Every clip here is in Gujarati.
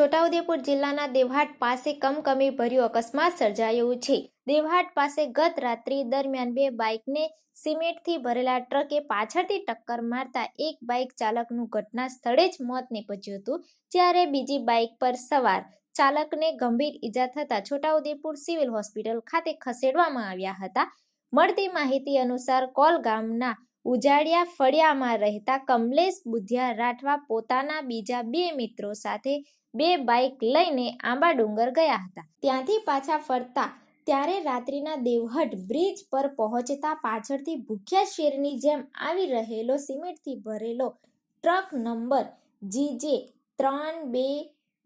છોટાઉદેપુર જિલ્લાના દેવહાટ પાસે કમકમી ભર્યું અકસ્માત સર્જાયું છે. દેવહાટ પાસે ગત રાત્રિ દરમિયાન બે બાઇકને સિમેન્ટથી ભરેલા ટ્રકે પાછળથી ટક્કર મારતા એક બાઇક ચાલકનું ઘટના સ્થળે જ મોત નીપજ્યું હતું, જ્યારે બીજી બાઇક પર સવાર ચાલકને ગંભીર ઈજા થતાં છોટાઉદેપુર સિવિલ હોસ્પિટલ ખાતે ખસેડવામાં આવ્યા હતા. મળતી માહિતી અનુસાર કોલ ગામના ઉજાડિયા ફળિયામાં રહેતા કમલેશ બુધિયા રાઠવા પોતાના બીજા બે મિત્રો સાથે બે બાઇક લઈને આંબા ડુંગર ગયા હતા. ત્યાંથી પાછા ફરતા ત્યારે રાત્રિના દેવહટ બ્રિજ પર પહોંચતા પાછળથી ભૂખ્યા શેરની જેમ આવી રહેલો સિમેન્ટથી ભરેલો ટ્રક નંબર જીજે ત્રણ બે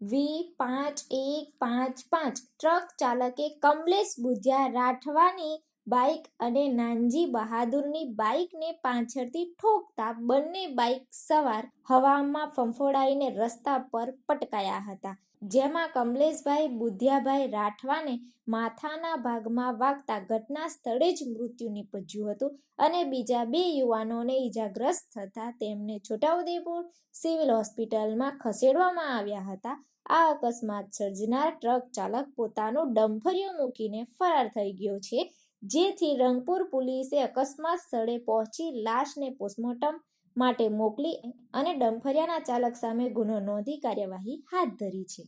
વી પાંચ એક પાંચ પાંચ. ટ્રક ચાલકે કમલેશ બુધિયા રાઠવાની બાઇક અને નાનજી બહાદુરની બાઇકને પાછળથી ઠોકતા બંને બાઇક સવાર હવામાં ફંફોડાઈને રસ્તા પર પટકાયા હતા. જેમાં કમલેશભાઈ બુધિયાભાઈ રાઠવાને માથાના ભાગમાં વાગતા ઘટના સ્થળે જ મૃત્યુ નીપજ્યું હતું અને બીજા બે યુવાનોને ઈજાગ્રસ્ત થતા તેમને છોટાઉદેપુર સિવિલ હોસ્પિટલમાં ખસેડવામાં આવ્યા હતા. આ અકસ્માત સર્જનાર ટ્રક ચાલક પોતાનું ડમ્ફરિયું મૂકીને ફરાર થઈ ગયો છે. જેથી રંગપુર પોલીસે અકસ્માત સ્થળે પહોંચી લાશને પોસ્ટમોર્ટમ માટે મોકલી અને ડમફરિયાના ચાલક સામે ગુનો નોંધી કાર્યવાહી હાથ ધરી છે.